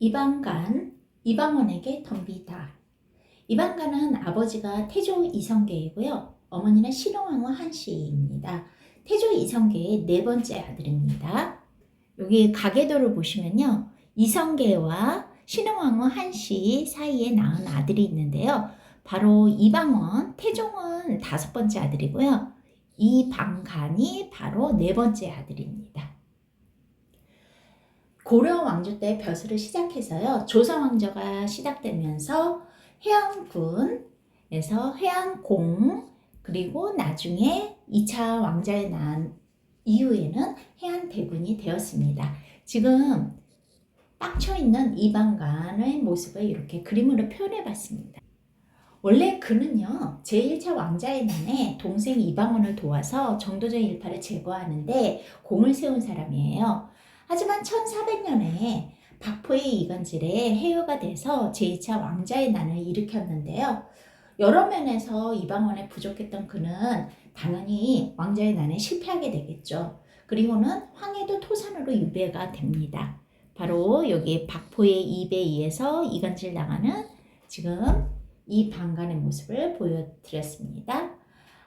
이방간, 이방원에게 덤비다. 이방간은 아버지가 태조 이성계이고요. 어머니는 신흥왕후 한씨입니다. 태조 이성계의 네 번째 아들입니다. 여기 가계도를 보시면요. 이성계와 신흥왕후 한씨 사이에 낳은 아들이 있는데요. 바로 이방원, 태종은 다섯 번째 아들이고요. 이방간이 바로 네 번째 아들입니다. 고려 왕조 때 벼슬을 시작해서요. 조선 왕조가 시작되면서 해안군에서 해안공 그리고 나중에 2차 왕자에 난 이후에는 해안대군이 되었습니다. 지금 빡쳐 있는 이방간의 모습을 이렇게 그림으로 표현해 봤습니다. 원래 그는요, 제1차 왕자의 난에 동생 이방원을 도와서 정도전 일파를 제거하는데 공을 세운 사람이에요. 하지만 1400년에 박포의 이간질에 해요가 돼서 제2차 왕자의 난을 일으켰는데요. 여러 면에서 이방원에 부족했던 그는 당연히 왕자의 난에 실패하게 되겠죠. 그리고는 황해도 토산으로 유배가 됩니다. 바로 여기 박포의 입에 의해서 이간질 당하는 지금 이 방간의 모습을 보여드렸습니다.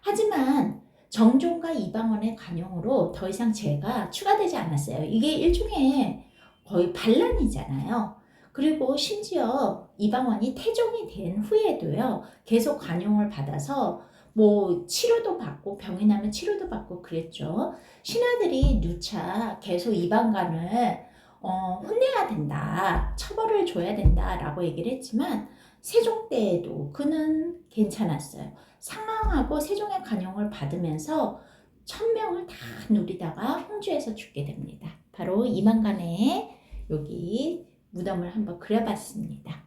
하지만 정종과 이방원의 관용으로 더 이상 죄가 추가되지 않았어요. 이게 일종의 거의 반란이잖아요. 그리고 심지어 이방원이 태종이 된 후에도요, 계속 관용을 받아서 뭐 치료도 받고 병이 나면 치료도 받고 그랬죠. 신하들이 누차 계속 이방간을 어, 혼내야 된다, 처벌을 줘야 된다라고 얘기를 했지만 세종 때에도 그는 괜찮았어요. 상황하고 세종의 관용을 받으면서 천명을 다 누리다가 홍주에서 죽게 됩니다. 바로 이만간의 여기 무덤을 한번 그려봤습니다.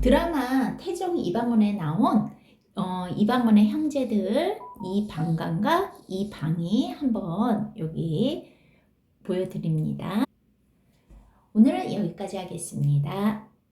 드라마 태종 이방원에 나온 어, 이방원의 형제들 이방간과 이방이 한번 여기 보여드립니다. 오늘은 여기까지 하겠습니다.